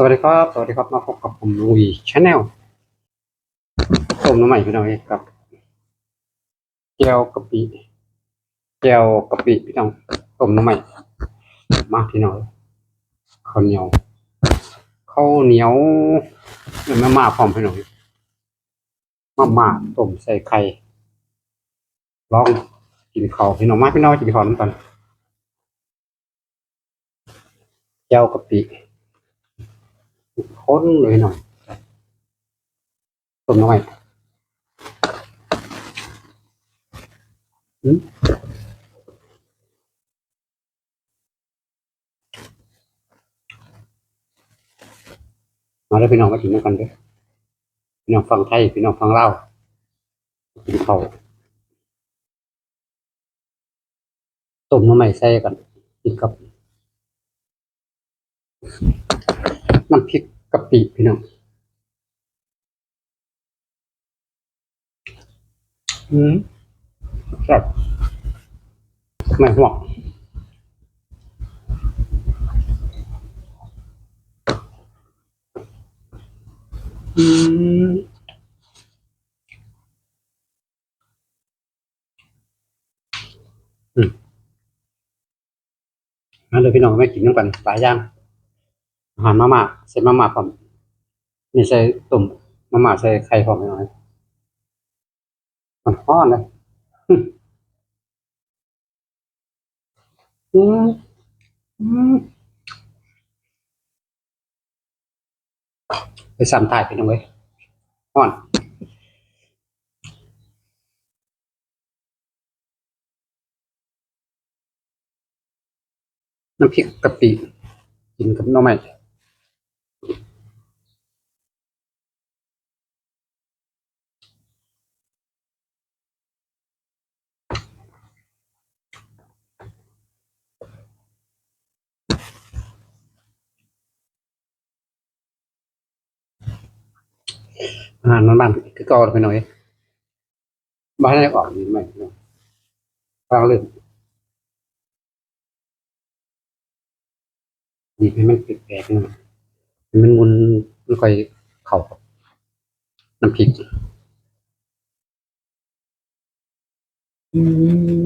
สวัสดีครับ สวัสดีครับ มาพบกับผมลุงวีชาแนลต้มน้ำใหม่พี่น้องเองครับแก้วกะปิแก้วกะปิพี่น้องต้มน้ำใหม่มากพี่น้องข้าวเหนียวข้าวเหนียวเดี๋ยวมาม่าพร้อมพี่น้องมาม่าต้มใส่ไข่ลองกินข้าวพี่น้องมากพี่น้องกินข้าวน้ำกันแก้วกะปิ ค้นเลยหน่อยต้มน้อยอืมมาแล้วพี่น้องมากินด้วยกันด้วยพี่น้องฟังไทยพี่น้องฟังเล่ากินเขาวต้มน้ำใหม่ใส่กันกินกับน้ำพริก กะปิพี่น้องอืมครับไม่ห่วงอืมอืมมาเลยพี่น้องไม่กินน้ำกันหลายอย่าง อาหารมาม่าใส่มาม่าพร้อมนี่ใส่ตุ่มมาม่าใส่ไข่พร้อมพี่น้องมันฮ้อนเลยอืมอืมไปซ้ำถ่ายพี่น้องเว้ยฮ้อนน้ำพริกกะปิกินกับน่องไม้ อาหารมันบ้านคือเก่าไปหน่อยบ้านไหนออกดีไหมพี่น้องฟังเรื่องดีให้มันแปลกๆน่อยให้มันมุนไม่ค่อยเข้าน้ำพริกอืม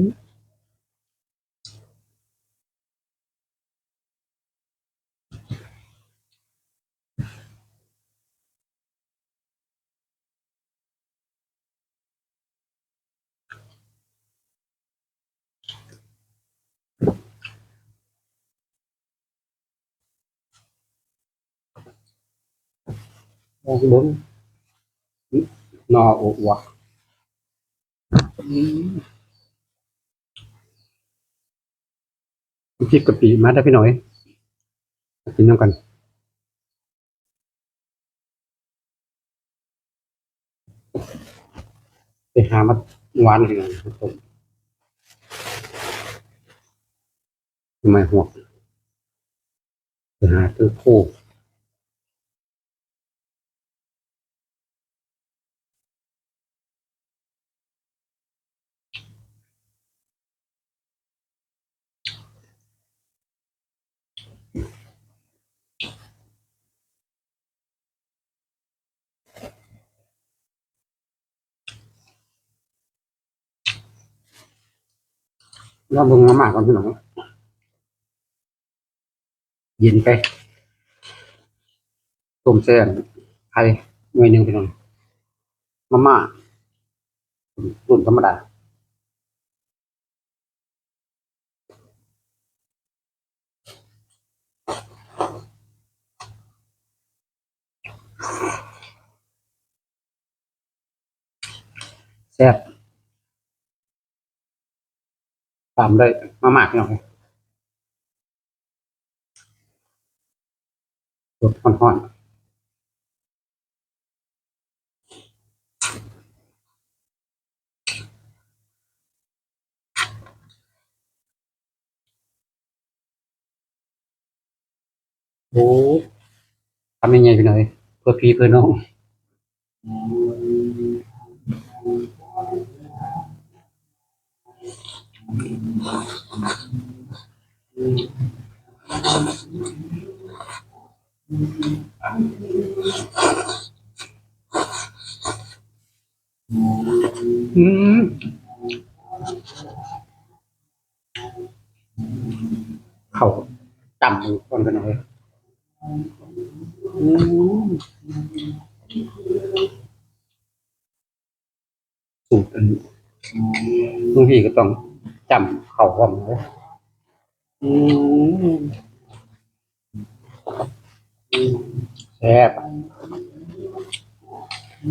องเบิ้งนอโอวะอืมน้ำพริกกะปิมาได้พี่หน่อย กินน้ำกันไปหามาหวานเลยครับผมทำไมหัวไปหาซื้อโคก แล้วมึงมาหมากกันพี่น้องเย็นไปต้มเส้นไข่หน่วยหนึ่งพี่น้องมาม่ารุ่นธรรมดาแซ่บ ตามด้วยมามาพี่น้องสดร้อนๆโอ้ทำยังไงพี่น้อย เพื่อพี่เพื่อน้อง อืมเขาต่ำอยู่คนกันเลยอืมสูตรอันนี้บางทีก็ต้อง จำเขาว่ำเลยแซ่บอ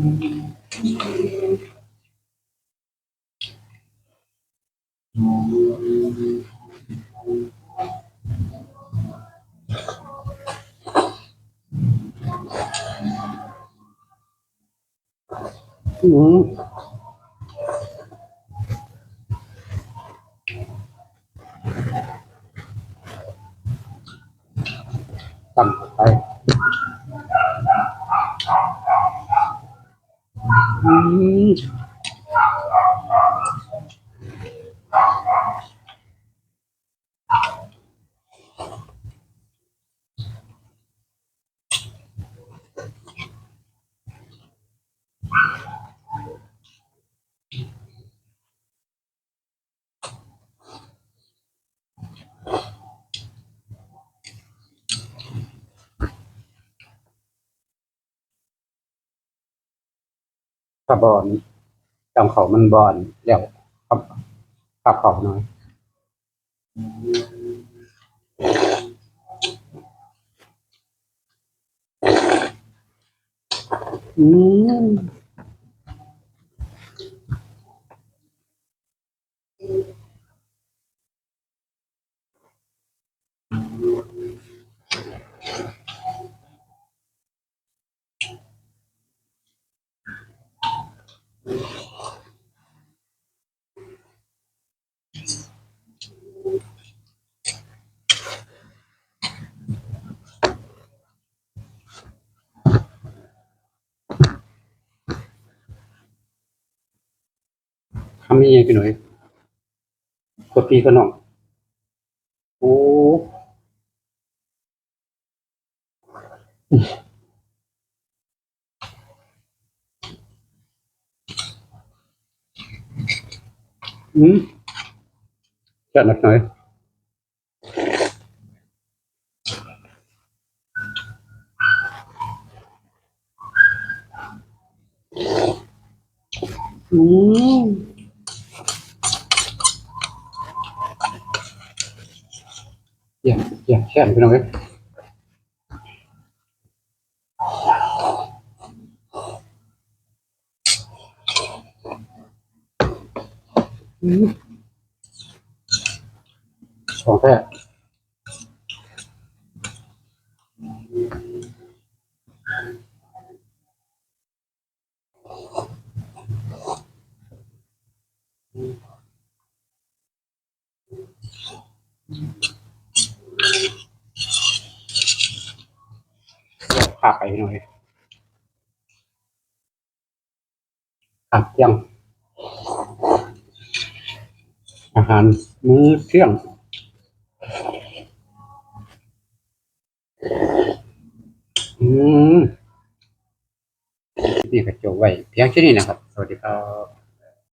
ืม จำเข้าไปอืมถ้าบอนจำเขามันบอนแล้วขับขับเขาหน่อยอืมำยังไงพี่หน่อยกดพีก็น้อง โอ้อืมจัดหนักหน่อยอืม เยี่ยมเยี่ยมแค่นพี่น้องเอ้ยอืมของแท้ เดี๋ยวขาไปพี่องเอ้ยขาเที่ยงอาหารมื้อเที่ยงอืมนี่ก็จบไว้เพียงแค่นี้นะครับ สวัสดีครับ